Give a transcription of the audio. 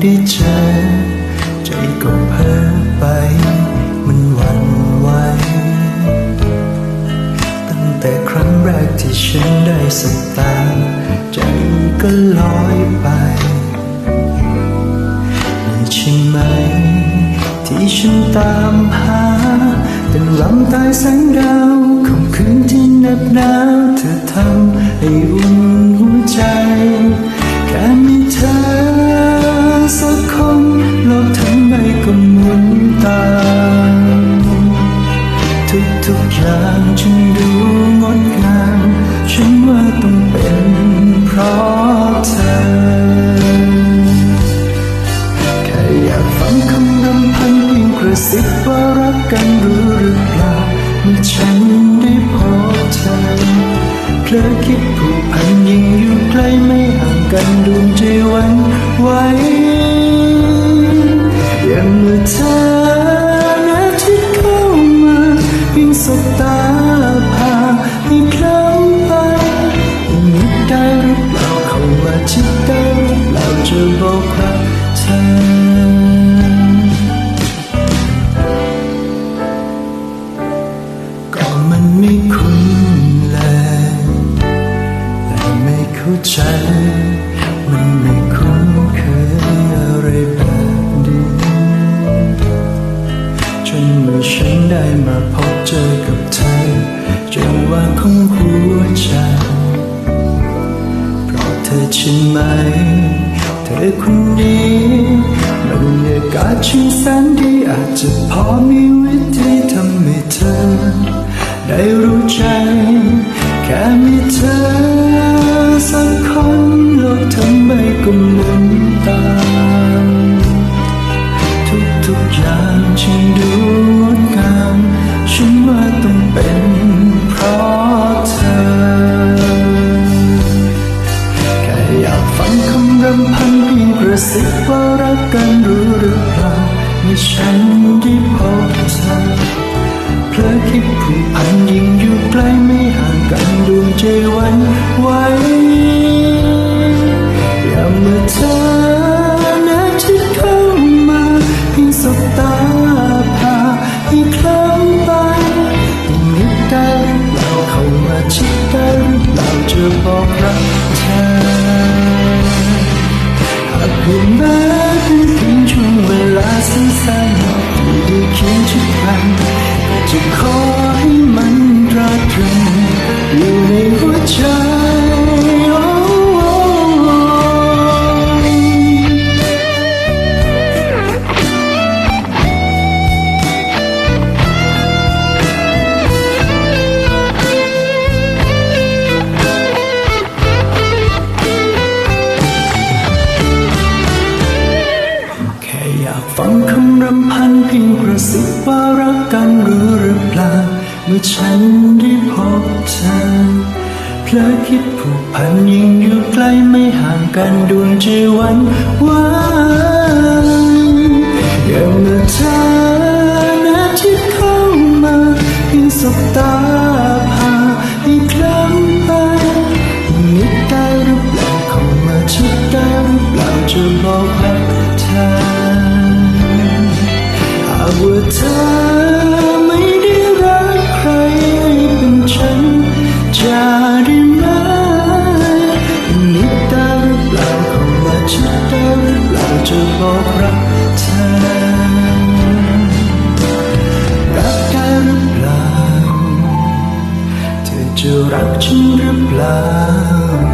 ได้เจอ ใจก็เพ้อไป มันหวั่นไหวตั้งแต่ครั้งแรกที่ฉันได้สบตา ใจก็ลอยไปนี่ใช่ไหม ที่ฉันตามหาเป็นลำตายแสงดาวคำคืนที่หน็บหนาวเธอทำให้อุ่น เพลอคิดผูกพันยิ่งอยู่ใกล้ไม่ห่างกันดวงใจวันไหวย่างเมื่อเธอนะที่เข้ามาเพียงสบตาพาให้เคลิ้มไปยังนึกได้หรือเปล่าเข้ามาชิดได้หรือเปล่าจะบอกรักเธอก็มันไม่คุ้ ของหัวใจเพราะเธอใช่ไหม เธอคนนี้บรรยากาศช่างแสนดีอาจจะพอมีวิธีทำให้เธอ ได้รู้ใจ แค่มีเธอ ระซิบว่ารักกันรู้หรือเปล่าไม่ฉันได้พบเธอเพลอคิดผูกพันยิ่งอยู่ใกล้ไม่ห่าง ขอให้มันตราตรึงอยู่ อฉันได้พบเธอเพลอคิดผูกพันยิ่งอยู่ใกล้ไม่ห่างกันดวงใจวันไหวอย่างเมื่อเธอนะที่เข้ามาเพียงสบตาพาให้เคลิ้มไปนึกได้หรือเปล่าเข้ามาชิดได้หรือเปล่าจะบอกรักเธอหากว่าเธอ รักฉันหรือเปล่า